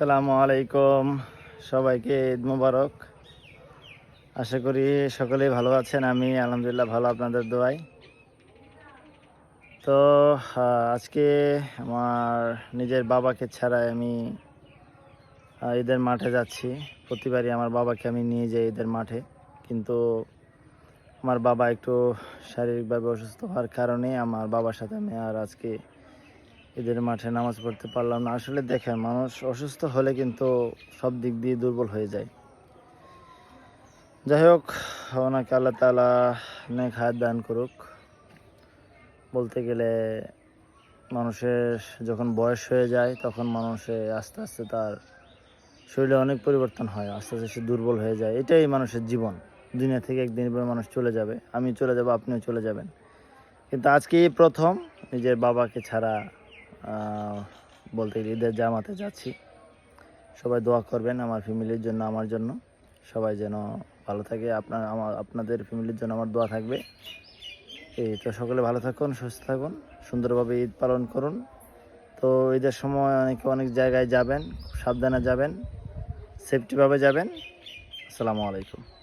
আসসালামু আলাইকুম। সবাইকে ঈদ মুবারক। আশা করি সকলেই ভালো আছেন, আমি আলহামদুলিল্লাহ ভালো আপনাদের দোয়াই তো আজকে আমার নিজের বাবাকে ছাড়াই আমি ঈদের মাঠে যাচ্ছি। প্রতিবারই আমার বাবাকে আমি নিয়ে যাই ঈদের মাঠে। কিন্তু আমার বাবা একটু শারীরিকভাবে অসুস্থ হওয়ার কারণে আমার বাবার সাথে আমি আর আজকে ঈদের মাঠে নামাজ পড়তে পারলাম না। আসলে দেখেন, মানুষ অসুস্থ হলে কিন্তু সব দিক দিয়ে দুর্বল হয়ে যায়। যাই হোক, ওনাকে আল্লাহ তালা নেক হায়াত দান করুক। বলতে গেলে মানুষের যখন বয়স হয়ে যায়, তখন মানুষে আস্তে আস্তে তার শরীরে অনেক পরিবর্তন হয়, আস্তে আস্তে সে দুর্বল হয়ে যায়। এটাই মানুষের জীবন। দুনিয়া থেকে একদিন পরে মানুষ চলে যাবে। আমি চলে যাব, আপনিও চলে যাবেন। কিন্তু আজকে এই প্রথম নিজের বাবাকে ছাড়া বলতে ঈদের জামাতে যাচ্ছি। সবাই দোয়া করবেন আমার ফ্যামিলির জন্য, আমার জন্য। সবাই যেন ভালো থাকে। আপনার, আমার, আপনাদের ফ্যামিলির জন্য আমার দোয়া থাকবে। এই তো, সকলে ভালো থাকুন, সুস্থ থাকুন, সুন্দরভাবে ঈদ পালন করুন। তো ঈদের সময় অনেকে অনেক জায়গায় যাবেন সাবধানে যাবেন সেফটিভাবে যাবেন। আসসালামু আলাইকুম।